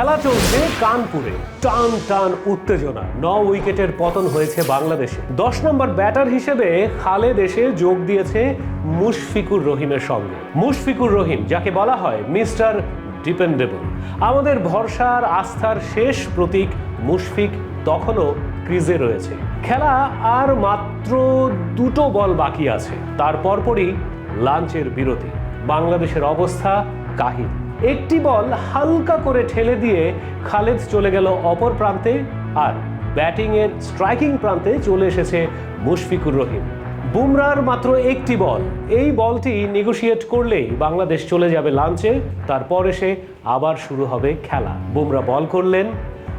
খেলা চলছে কানপুরে। টান টান উত্তেজনা। ন উইকেটের পতন হয়েছে বাংলাদেশে। দশ নম্বর ব্যাটার হিসেবে খালেদ এসে যোগ দিয়েছে মুশফিকুর রহিমের সঙ্গে। মুশফিকুর রহিম, যাকে বলা হয় মিস্টার ডিপেন্ডেবল। আমাদের ভরসার আস্থার শেষ প্রতীক মুশফিক তখনও ক্রিজে রয়েছে। খেলা আর মাত্র দুটো বল বাকি আছে। তার পরপরই লাঞ্চের বিরতি। বাংলাদেশের অবস্থা কাহিল। একটি বল হালকা করে ঠেলে দিয়ে খালেদ চলে গেল অপর প্রান্তে আর ব্যাটিংয়ের স্ট্রাইকিং প্রান্তে চলে এসেছে মুশফিকুর রহিম। বুমরার মাত্র একটি বল। এই বলটি নেগোশিয়েট করলেই বাংলাদেশ চলে যাবে লাঞ্চে। তারপর এসে আবার শুরু হবে খেলা। বুমরা বল করলেন,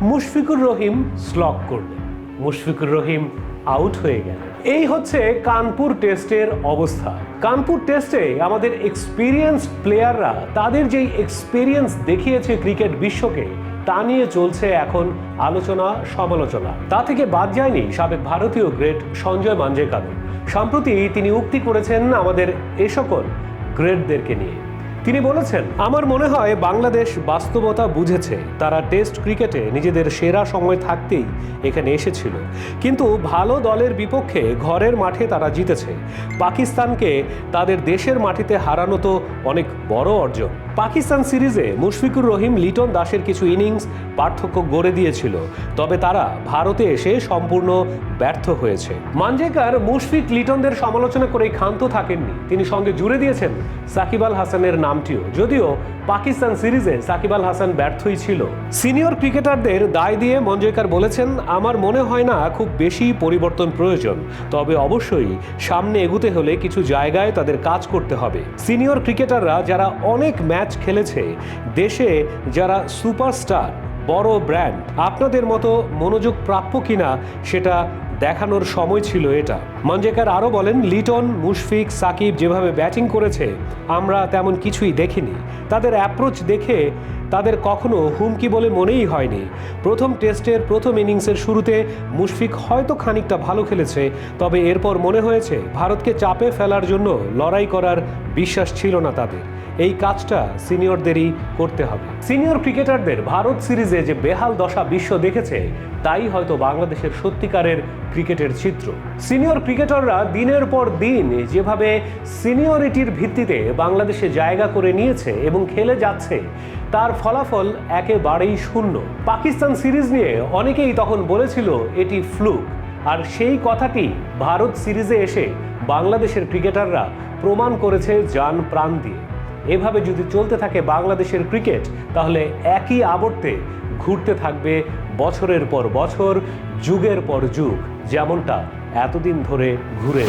মুশফিকুর রহিম স্লক করলেন। মুশফিকুর রহিম আউট হয়ে গেল। এই হচ্ছে কানপুর টেস্টের অবস্থা। কানপুর টেস্টে আমাদের এক্সপিরিয়েন্স প্লেয়াররা তাদের যেই এক্সপিরিয়েন্স দেখিয়েছে ক্রিকেট বিশ্বকে, তা নিয়ে চলছে এখন আলোচনা, সমালোচনা। তা থেকে বাদ যায়নি সাবেক ভারতীয় গ্রেট সঞ্জয় মাঞ্জেকারও সম্প্রতি তিনি উক্তি করেছেন আমাদের এ সকল গ্রেটদেরকে নিয়ে। তিনি বলেছেন, আমার মনে হয় বাংলাদেশ বাস্তবতা বুঝেছে। তারা টেস্ট ক্রিকেটে নিজেদের সেরা সময় থাকতেই এখানে এসেছিল। কিন্তু ভালো দলের বিপক্ষে ঘরের মাঠে তারা জিতেছে। পাকিস্তানকে তাদের দেশের মাটিতে হারানো তো অনেক বড় অর্জন। পাকিস্তান সিরিজে মুশফিকুর রহিম, লিটন দাসের কিছু ইনিংস পার্থক্য গড়ে দিয়েছিল। তবে তারা ভারতে এসে সম্পূর্ণ ব্যর্থ হয়েছে। মানজেকার, মুশফিক, লিটনদের সমালোচনা করে ক্ষান্ত থাকেননি। তিনি সঙ্গে জুড়ে দিয়েছেন সাকিব আল হাসানের নামটিও। যদিও পাকিস্তান সিরিজে সাকিব আল হাসান ব্যর্থই ছিল। সিনিয়র ক্রিকেটারদের দায় দিয়ে মঞ্জয়কার বলেছেন, আমার মনে হয় না খুব বেশি পরিবর্তন প্রয়োজন। তবে অবশ্যই সামনে এগুতে হলে কিছু জায়গায় তাদের কাজ করতে হবে। সিনিয়র ক্রিকেটাররা যারা অনেক ম্যাচ খেলেছে, দেশে যারা সুপারস্টার, বড় ব্র্যান্ড, আপনাদের মতো মনোযোগ প্রাপ্য কিনা সেটা দেখানোর সময় ছিল এটা। মঞ্জেকার আরও বলেন, লিটন, মুশফিক, সাকিব যেভাবে ব্যাটিং করেছে, আমরা তেমন কিছুই দেখিনি। তাদের অ্যাপ্রোচ দেখে তাদের কখনো হুমকি বলে মনেই হয়নি। প্রথম টেস্টের প্রথম ইনিংসের শুরুতে মুশফিক হয়তো খানিকটা ভালো খেলেছে, তবে এরপর মনে হয়েছে ভারতকে চাপে ফেলার জন্য লড়াই করার বিশ্বাস ছিল না তাদের। এই কাজটা সিনিয়রদেরই করতে হবে। সিনিয়র ক্রিকেটারদের ভারত সিরিজে যে বেহাল দশা বিশ্ব দেখেছে, তাই হয়তো বাংলাদেশের সত্যিকারের ক্রিকেটের চিত্র সিনিয়র ক্রিকেটাররা দিনের পর দিন যেভাবে সিনিয়রিটির ভিত্তিতে বাংলাদেশে জায়গা করে নিয়েছে এবং খেলে যাচ্ছে, তার ফলাফল একেবারেই শূন্য। পাকিস্তান সিরিজ নিয়ে অনেকেই তখন বলেছিল এটি ফ্লুক। আর সেই কথাটি ভারত সিরিজে এসে বাংলাদেশের ক্রিকেটাররা প্রমাণ করেছে যান প্রাণ দিয়ে। এভাবে যদি চলতে থাকে বাংলাদেশের ক্রিকেট, তাহলে একই আবর্তে ঘুরতে থাকবে বছরের পর বছর, যুগের পর যুগ। যেমনটা এতদিন ধরে ঘুরে